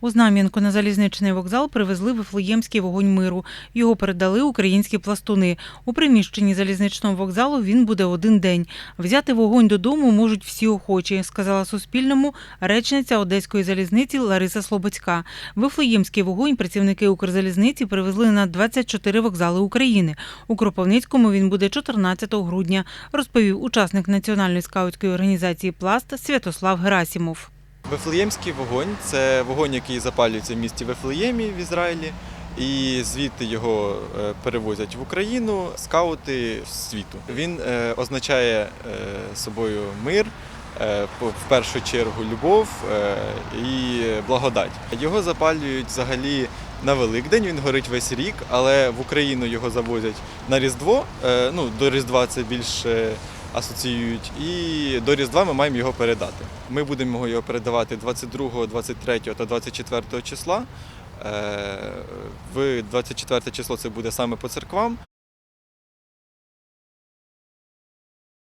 У Знам'янку на залізничний вокзал привезли вифлеємський вогонь миру. Його передали українські пластуни. У приміщенні залізничного вокзалу він буде один день. Взяти вогонь додому можуть всі охочі, сказала Суспільному речниця Одеської залізниці Лариса Слободська. Вифлеємський вогонь працівники Укрзалізниці привезли на 24 вокзали України. У Кропивницькому він буде 14 грудня, розповів учасник національної скаутської організації Пласт Святослав Герасімов. Вифлеємський вогонь це вогонь, який запалюється в місті Вифлеємі в Ізраїлі, і звідти його е, перевозять в Україну скаути світу. Він е, означає е, собою мир, в першу чергу любов і благодать. Його запалюють взагалі на Великдень, він горить весь рік, але в Україну його завозять на Різдво. Ну, до Різдва це більше асоціюють. І до Різдва ми маємо його передати. Ми будемо його передавати 22, 23 та 24 числа. Е, В 24 число це буде саме по церквам.